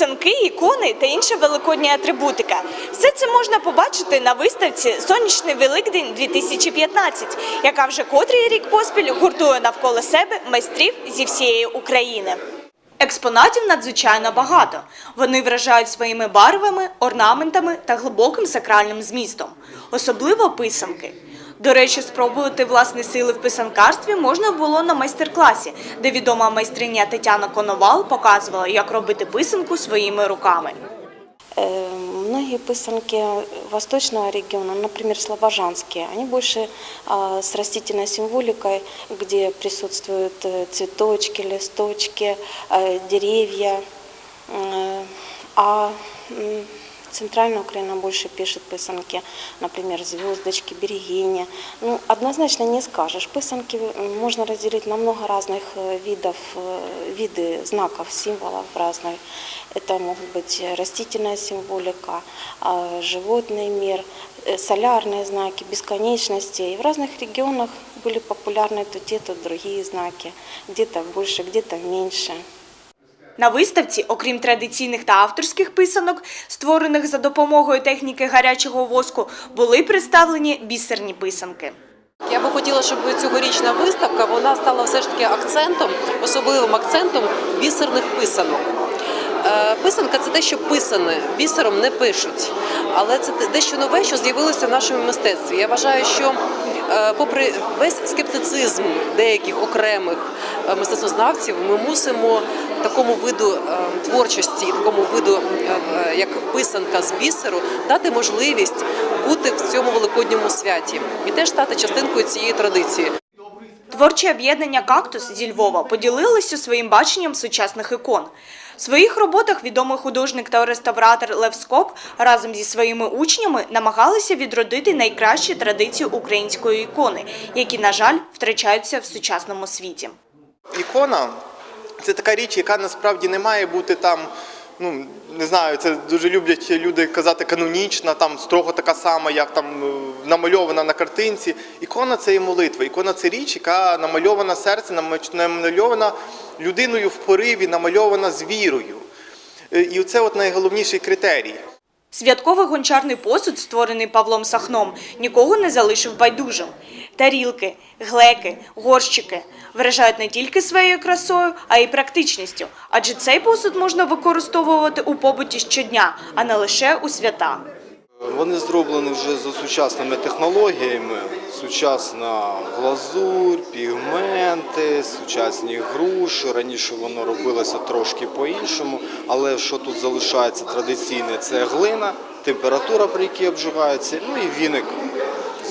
ялинки, ікони та інша великодня атрибутика. Все це можна побачити на виставці Сонячний Великдень 2015, яка вже котрий рік поспіль гуртує навколо себе майстрів зі всієї України. Експонатів надзвичайно багато. Вони вражають своїми барвами, орнаментами та глибоким сакральним змістом, особливо писанки. До речі, спробувати власні сили в писанкарстві можна було на майстер-класі, де відома майстриня Тетяна Коновал показувала, як робити писанку своїми руками. Э, Многие пысанки восточного региона, например, слобожанские, они больше а, с растительной символикой, где присутствуют э, цветочки, листочки, э, деревья. Э, А м, центральная Украина больше пишет пысанки, например, звездочки, берегини. Ну, однозначно не скажешь. Пысанки м, можно разделить на много разных э, видов, э, виды знаков, символов разных. Это могут быть растительная символика, а, животный мир, э, солярные знаки, бесконечности. И в разных регионах были популярны то те, то другие знаки. Где-то больше, где-то меньше. На виставці, окрім традиційних та авторських писанок, створених за допомогою техніки гарячого воску, були представлені бісерні писанки. Я би хотіла, щоб цьогорічна виставка вона стала все ж таки акцентом, особливим акцентом бісерних писанок. Е, Писанка це те, що писане, бісером не пишуть. Але це дещо нове, що з'явилося в нашому мистецтві. Я вважаю, що е, попри весь скептицизм деяких окремих е, мистецтвознавців, ми мусимо такому виду творчості, такому виду, як писанка з бісеру, дати можливість бути в цьому великодньому святі і теж стати частинкою цієї традиції. Творче об'єднання «Кактус» зі Львова поділилися своїм баченням сучасних ікон. В своїх роботах відомий художник та реставратор Лев Скоп разом зі своїми учнями намагалися відродити найкращі традиції української ікони, які, на жаль, втрачаються в сучасному світі. Ікона це така річ, яка насправді не має бути там. Ну не знаю, це дуже люблять люди казати канонічна, там строго така сама, як там е, намальована на картинці. Ікона це є молитва. Ікона це річ, яка намальована серцем, намальована людиною в пориві, намальована з вірою. Е, І це от найголовніший критерій. Святковий гончарний посуд, створений Павлом Сахном, нікого не залишив байдужим. Тарілки, глеки, горщики вражають не тільки своєю красою, а й практичністю, адже цей посуд можна використовувати у побуті щодня, а не лише у свята. Вони зроблені вже за сучасними технологіями. Сучасна глазурь, пігменти, сучасні груші. Раніше воно робилося трошки по-іншому, але що тут залишається традиційне, це глина, температура, при якій обжигається, ну і віник.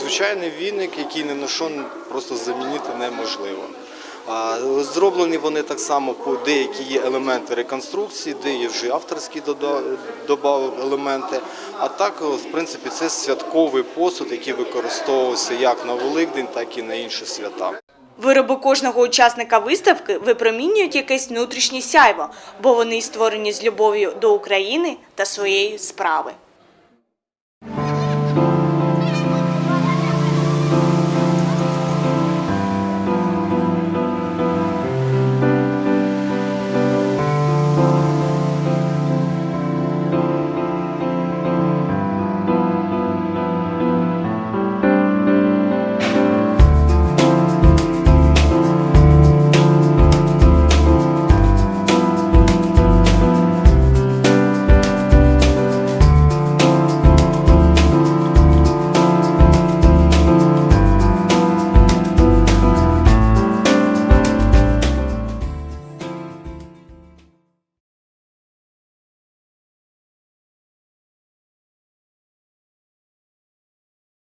Звичайний віник, який ні на що просто замінити неможливо. Зроблені вони так само по деякі є елементи реконструкції, де є вже авторські дода- додав елементи. А так, в принципі, це святковий посуд, який використовувався як на Великдень, так і на інші свята. Вироби кожного учасника виставки випромінюють якесь внутрішнє сяйво, бо вони створені з любов'ю до України та своєї справи.